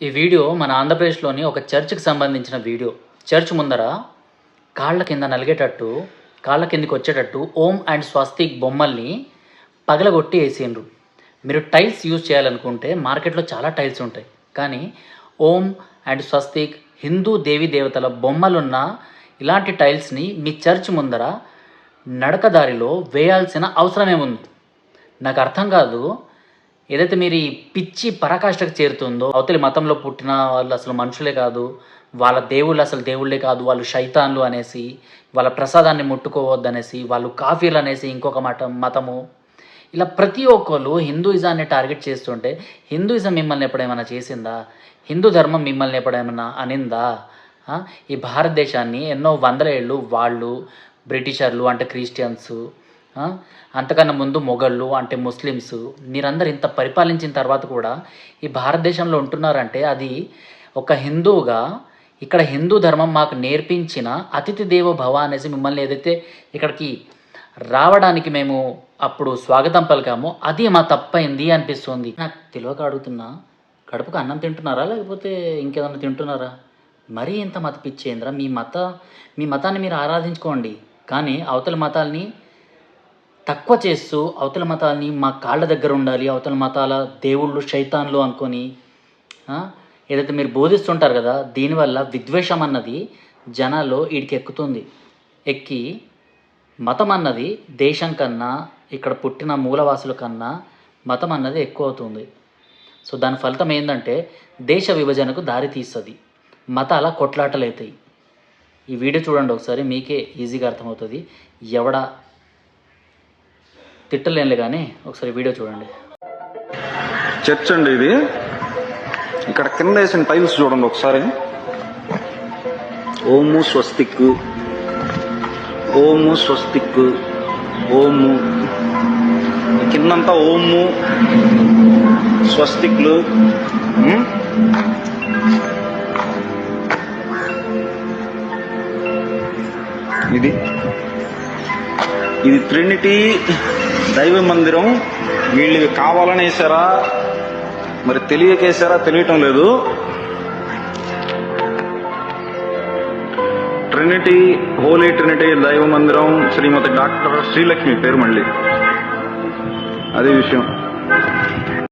ఈ వీడియో మన ఆంధ్రప్రదేశ్లోని ఒక చర్చ్కి సంబంధించిన వీడియో. చర్చ్ ముందర కాళ్ళ కింద నలిగేటట్టు కాళ్ళ కిందకి వచ్చేటట్టు ఓం అండ్ స్వస్తిక్ బొమ్మల్ని పగలగొట్టి వేసిండ్రు. మీరు టైల్స్ యూజ్ చేయాలనుకుంటే మార్కెట్లో చాలా టైల్స్ ఉంటాయి. కానీ ఓం అండ్ స్వస్తిక్ హిందూ దేవి దేవతల బొమ్మలున్న ఇలాంటి టైల్స్ని మీ చర్చ్ ముందర నడకదారిలో వేయాల్సిన అవసరమేముంది నాకు అర్థం కాదు ఏదైతే మీరు ఈ పిచ్చి పరాకాష్ఠకు చేరుతుందో అవతలి మతంలో పుట్టిన వాళ్ళు అసలు మనుషులే కాదు వాళ్ళ దేవుళ్ళు అసలు దేవుళ్ళే కాదు వాళ్ళు శైతాన్లు అనేసి వాళ్ళ ప్రసాదాన్ని ముట్టుకోవద్దనేసి వాళ్ళు కాఫీలు అనేసి ఇంకొక మతం మతము. ఇలా ప్రతి ఒక్కరు హిందూయిజాన్ని టార్గెట్ చేస్తుంటే హిందూయిజం మిమ్మల్ని ఎప్పుడేమైనా చేసిందా? హిందూ ధర్మం మిమ్మల్ని ఎప్పుడేమైనా అనిందా? ఈ భారతదేశాన్ని ఎన్నో వందల ఏళ్ళు వాళ్ళు బ్రిటిషర్లు అంటే క్రిస్టియన్స్ అంతకన్నా ముందు మొఘళ్ళు అంటే ముస్లిమ్స్ మీరందరూ ఇంత పరిపాలించిన తర్వాత కూడా ఈ భారతదేశంలో ఉంటున్నారంటే అది ఒక హిందువుగా ఇక్కడ హిందూ ధర్మం మాకు నేర్పించిన అతిథి దేవో భవ అనేసి మిమ్మల్ని ఏదైతే ఇక్కడికి రావడానికి మేము అప్పుడు స్వాగతం పలికామో అది మా తప్పైంది అనిపిస్తుంది. నాకు తెలియక అడుగుతున్నా కడుపుకు అన్నం తింటున్నారా లేకపోతే ఇంకేదన్నా తింటున్నారా? మరీ ఇంత మత పిచ్చేంద్రా మీ మత మీ మతాన్ని మీరు ఆరాధించుకోండి. కానీ అవతల మతాల్ని తక్కువ చేస్తూ అవతల మతాలని మా కాళ్ళ దగ్గర ఉండాలి అవతల మతాల దేవుళ్ళు శైతాన్లు అనుకొని ఏదైతే మీరు బోధిస్తుంటారు కదా దీనివల్ల విద్వేషం అన్నది జనాల్లో వీడికి ఎక్కుతుంది ఎక్కి మతం అన్నది దేశం కన్నా ఇక్కడ పుట్టిన మూలవాసుల కన్నా మతం అన్నది ఎక్కువ అవుతుంది సో దాని ఫలితం ఏంటంటే దేశ విభజనకు దారి తీస్తుంది. మతాల కొట్లాటలు అవుతాయి ఈ వీడియో చూడండి ఒకసారి మీకే ఈజీగా అర్థమవుతుంది. ఎవడ తిట్టలేనులే కానీ ఒకసారి వీడియో చూడండి. చర్చ్ అండి ఇది. ఇక్కడ కింద వేసిన టైల్స్ చూడండి ఒకసారి. ఓము స్వస్తిక్. ఓము స్వస్తిక్. ఓము. కిందంతా ఓము స్వస్తిక్లు. ఇది. ఇది ట్రినిటీ దైవ మందిరం వీళ్ళు కావాలని వేసారా మరి తెలియకేసారా తెలియటం లేదు. ట్రినిటీ హోలీ ట్రినిటీ దైవ మందిరం శ్రీమతి డాక్టర్ శ్రీలక్ష్మి పేరు మళ్ళీ. అదే విషయం.